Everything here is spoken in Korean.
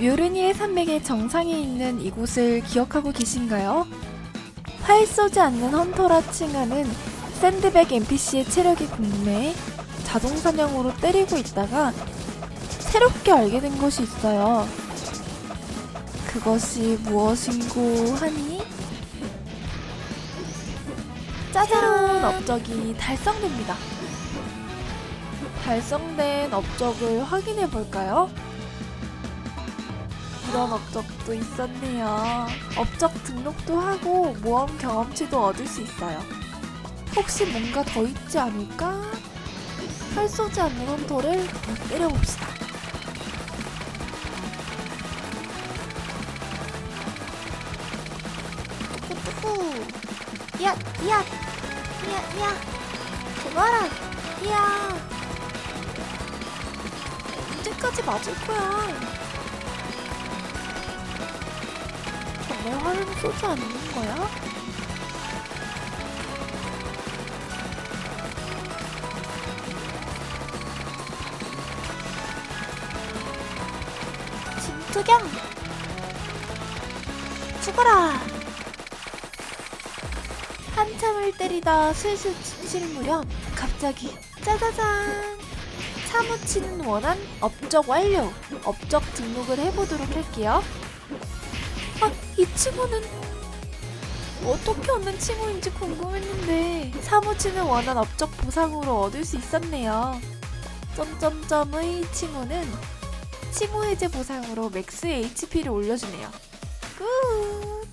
뮤르니의 산맥의 정상에 있는 이곳을 기억하고 계신가요? 활 쏘지 않는 헌터라 칭하는 샌드백 NPC의 체력이 궁금해 자동 사냥으로 때리고 있다가 새롭게 알게 된 것이 있어요. 그것이 무엇인고 하니? 짜잔! 업적이 달성됩니다. 달성된 업적을 확인해 볼까요? 이런 업적도 있었네요. 업적 등록도 하고 모험 경험치도 얻을 수 있어요. 혹시 뭔가 더 있지 않을까? 활 쏘지 않는 헌터를 더 때려봅시다. 뚜꾸 야, 야, 야, 야, 그거라, 야. 언제까지 맞을 거야? 정말 활은 쏘지 않는 거야? 진투경 죽어라. 한참을 때리다 슬슬 지칠 무렵 갑자기 짜자잔 사무치는 원한 업적 완료 업적 등록을 해보도록 할게요 아 이 친구는 어떻게 얻는 친구인지 궁금했는데 사무치는 원한 업적 보상으로 얻을 수 있었네요. 점점점의 친구는 친구 해제 보상으로 맥스 HP를 올려주네요. 굿